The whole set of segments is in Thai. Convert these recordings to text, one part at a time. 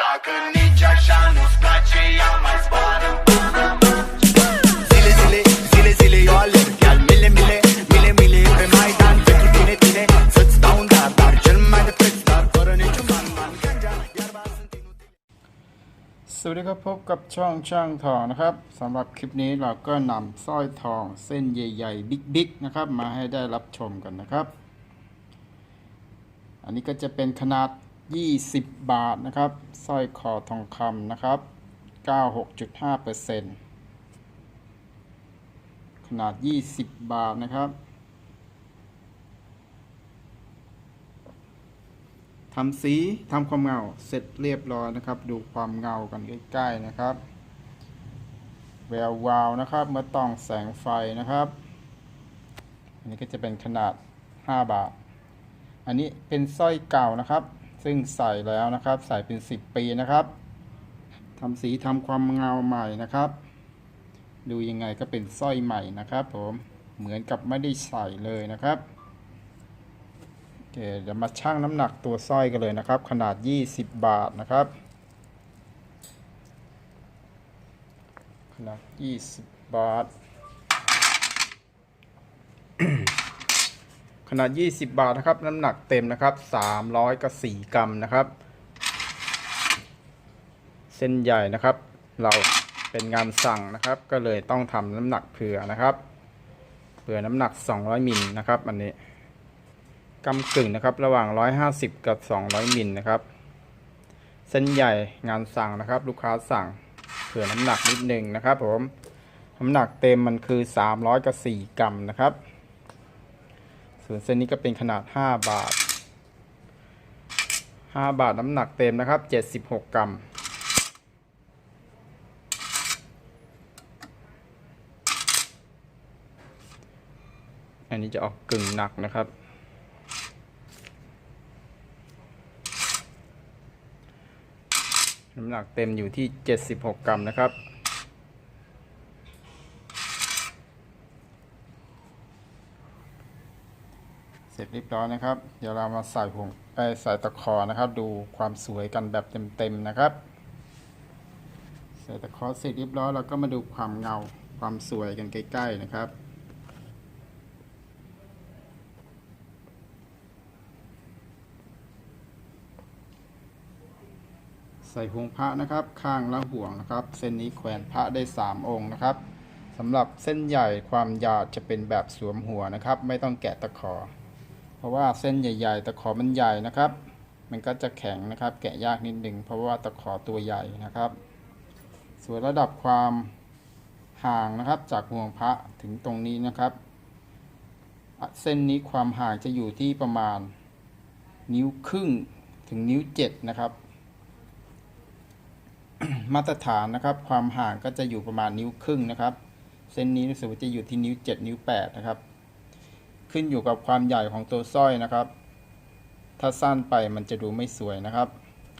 Dacă nici așa nu-ți place, ia mai zboară Zile, zile, zile, zile eu alerg Iar mile, mile, mile, mile pe Maidan Pentru tine, tine, să-ți dau un dar Dar cel mai de preț, dar fără niciun ban Ban, gângea, iarba sunt inutile สวัสดีครับพบกับช่องช่างทองนะครับสำหรับคลิปนี้เราก็นำสร้อยทองเส้นใหญ่ๆ บิ๊กๆ นะครับ มาให้ได้รับชมกันนะครับ อันนี้ก็จะเป็นขนาด 20 บาทนะครับสร้อยคอทองคำนะครับ 96.5%ขนาด 20 บาทนะครับทำสีทำความเงาเสร็จเรียบร้อยนะครับ ดูความเงากันใกล้ๆนะครับ แวววาวนะครับเมื่อต้องแสงไฟนะครับ อันนี้ก็จะเป็นขนาด 5 บาท อันนี้เป็นสร้อยเก่านะครับ ซึ่งใส่แล้วนะครับ ใส่เป็น 10 ปีนะครับทำสีทำความเงาใหม่นะครับ ดูยังไงก็เป็นสร้อยใหม่นะครับผมเหมือนกับไม่ได้ใส่เลยนะครับโอเคเดี๋ยวมาชั่งน้ำหนักตัวสร้อยกันเลยนะครับ ขนาด 20 บาทนะครับ ขนาด 20 บาท ขนาด 20 บาทนะครับ น้ำหนักเต็มนะครับ300กับ4กรัมนะครับ เส้นใหญ่นะครับ เราเป็นงานสั่งนะครับ ก็เลยต้องทำน้ำหนักเผื่อนะครับเผื่อน้ำหนัก 200มิลนะครับ อันนี้กำกึ่งนะครับ ระหว่าง 150 กับ 200มิลนะครับ เส้นใหญ่งานสั่งนะครับ ลูกค้าสั่งเผื่อน้ำหนักนิดนึงนะครับ ผม น้ำหนักเต็มมันคือ 300กับ4กรัมนะครับ ส่วนเส้นนี้ก็เป็นขนาด 5 บาท 5 บาทน้ำหนักเต็มนะครับ 76 กรัม อันนี้จะออกกึ่งหนักนะครับ น้ำหนักเต็มอยู่ที่ 76 กรัมนะครับ เสร็จเรียบร้อยนะครับ เดี๋ยวเรามาใส่ห่วงเอ้ยใส่ตะขอนะครับ ดูความสวยกันแบบเต็มๆนะครับ ใส่ตะขอเสร็จเรียบร้อยเราก็มาดูความเงาความสวยกันใกล้ ๆนะครับใส่ห่วงพระนะครับ ข้างละห่วงนะครับ เส้นนี้แขวนพระได้ 3 องค์นะครับสำหรับเส้นใหญ่ความยาวจะเป็นแบบสวมหัวนะครับ ไม่ต้องแกะตะขอ เพราะว่าเส้นใหญ่ๆ ตะขอมันใหญ่นะครับ มันก็จะแข็งนะครับ แกะยากนิดหนึ่งเพราะว่าตะขอตัวใหญ่นะครับ ส่วนระดับความห่างนะครับจากห่วงพระถึงตรงนี้นะครับ เส้นนี้ความห่างจะอยู่ที่ประมาณนิ้วครึ่งถึงนิ้วเจ็ดนะครับ มาตรฐานนะครับ ความห่างก็จะอยู่ประมาณนิ้วครึ่งนะครับ เส้นนี้รู้สึกว่าจะอยู่ที่นิ้ว 7 นิ้ว8นะครับ ขึ้นอยู่กับความใหญ่ของตัวสร้อยนะครับ ถ้าสั้นไปมันจะดูไม่สวยนะครับ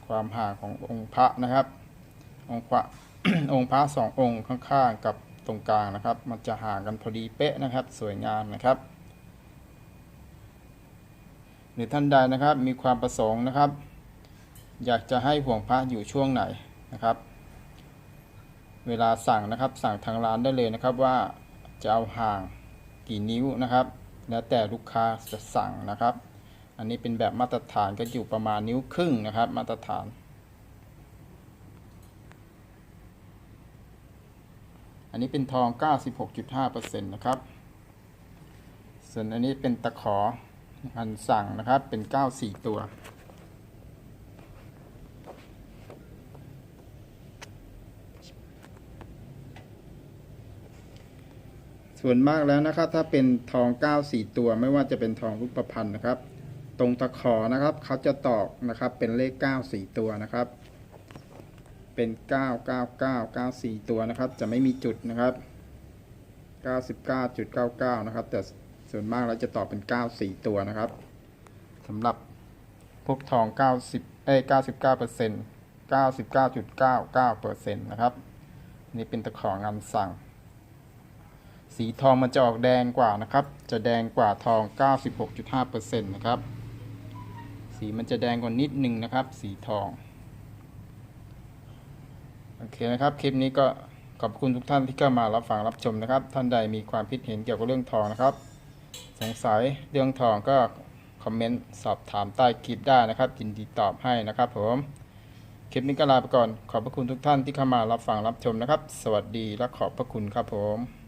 ความห่างขององค์พระนะครับ องค์พระองค์พระสององค์ข้างๆกับตรงกลางนะครับ มันจะห่างกันพอดีเป๊ะนะครับ สวยงามนะครับ หรือท่านใดนะครับมีความประสงค์นะครับ อยากจะให้ห่วงพระอยู่ช่วงไหนนะครับ เวลาสั่งนะครับสั่งทางร้านได้เลยนะครับว่าจะเอาห่างกี่นิ้วนะครับ แล้วแต่ลูกค้าจะสั่งนะครับ อันนี้เป็นแบบมาตรฐานก็อยู่ประมาณนิ้วครึ่งนะครับ มาตรฐาน อันนี้เป็นทอง 96.5%นะครับ ส่วนอันนี้เป็นตะขออันสั่งนะครับเป็น 94 ตัว ส่วนมากแล้วนะครับ ถ้าเป็นทอง94ตัว ไม่ว่าจะเป็นทองรูปพรรณนะครับ ตรงตะขอนะครับเขาจะตอกนะครับเป็นเลข 94 ตัวนะครับ เป็น 999 94 ตัวนะครับ จะไม่มีจุดนะครับ 99.99 นะครับ แต่ส่วนมากแล้วจะตอกเป็น 94 ตัวนะครับสำหรับพวกทอง 90เอ้ย99เปอร์เซ็นต์99.99เปอร์เซ็นต์นะครับ นี่เป็นตะของงานสั่ง สีทองมันจะออกแดงกว่านะครับ จะแดงกว่าทอง 96.5%นะครับ สีมันจะแดงกว่านิดนึงนะครับ สีทอง โอเคนะครับ คลิปนี้ก็ขอบคุณทุกท่านที่เข้ามารับฟังรับชมนะครับ ท่านใดมีความคิดเห็นเกี่ยวกับเรื่องทองนะครับ สงสัยเรื่องทองก็คอมเมนต์สอบถามใต้คลิปได้นะครับ ยินดีตอบให้นะครับผม คลิปนี้ก็ลาไปก่อน ขอบพระคุณทุกท่านที่เข้ามารับฟังรับชมนะครับ สวัสดีและขอบพระคุณครับผม